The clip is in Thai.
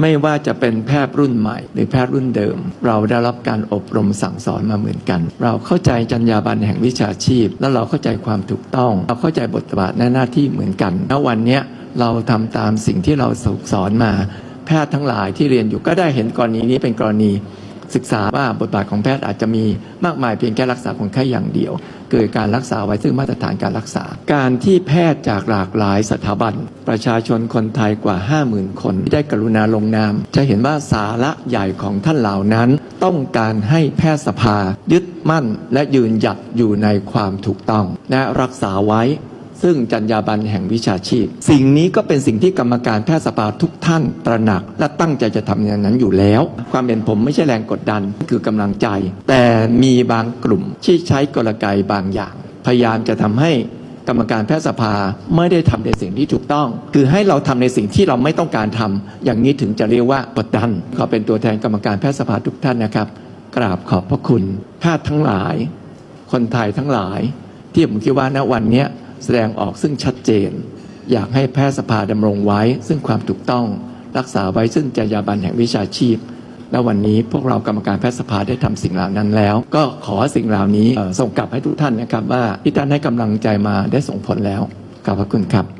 ไม่ว่าจะเป็นแพทย์รุ่นใหม่ หรือแพทย์รุ่นเดิม เราได้รับการอบรมสั่งสอนมาเหมือนกัน เราเข้าใจจรรยาบรรณแห่งวิชาชีพ และเราเข้าใจความถูกต้อง เราเข้าใจบทบาทและหน้าที่เหมือนกันณวันนี้เราทำตามสิ่งที่เราถูกสอนมา แพทย์ทั้งหลายที่เรียนอยู่ก็ได้เห็นกรณีนี้เป็นกรณี ศึกษาว่าบทบาทของแพทย์อาจจะมีมากมายเพียงแค่รักษาคนไข้อย่างเดียว เกิดการรักษาไว้ซึ่งมาตรฐานการรักษา การที่แพทย์จากหลากหลายสถาบัน ประชาชนคนไทยกว่า 50,000 คนที่ได้กรุณาลงนาม จะเห็นว่าสาระใหญ่ของท่านเหล่านั้น ต้องการให้แพทยสภายึดมั่นและยืนหยัดอยู่ในความถูกต้อง และรักษาไว้ ซึ่งจรรยาบรรณแห่งวิชาชีพ สิ่งนี้ก็เป็นสิ่งที่กรรมการแพทยสภาทุกท่านตระหนัก และตั้งใจจะทำอย่างนั้นอยู่แล้ว ความเป็นผมไม่ใช่แรงกดดันคือกำลังใจ แต่มีบางกลุ่มที่ใช้กลไกบางอย่าง พยายามจะทำให้กรรมการแพทยสภาไม่ได้ทำในสิ่งที่ถูกต้อง คือให้เราทำในสิ่งที่เราไม่ต้องการทำอย่างนี้ถึงจะเรียกว่ากดดันขอเป็นตัวแทนกรรมการแพทยสภาทุกท่านนะครับ กราบขอบพระคุณแพทย์ทั้งหลาย คนไทยทั้งหลาย ที่ผมคิดว่าณวันนี้ แสดงออกซึ่งชัดเจน อยากให้แพทยสภาดำรงไว้ ซึ่งความถูกต้องรักษาไว้ซึ่งจรรยาบรรณแห่งวิชาชีพ และวันนี้พวกเรากรรมการแพทยสภาได้ทำสิ่งเหล่านั้นแล้ว ก็ขอสิ่งเหล่านี้ส่งกลับให้ทุกท่านนะครับว่าที่ท่านให้กำลังใจมาได้ส่งผลแล้วขอบพระคุณครับ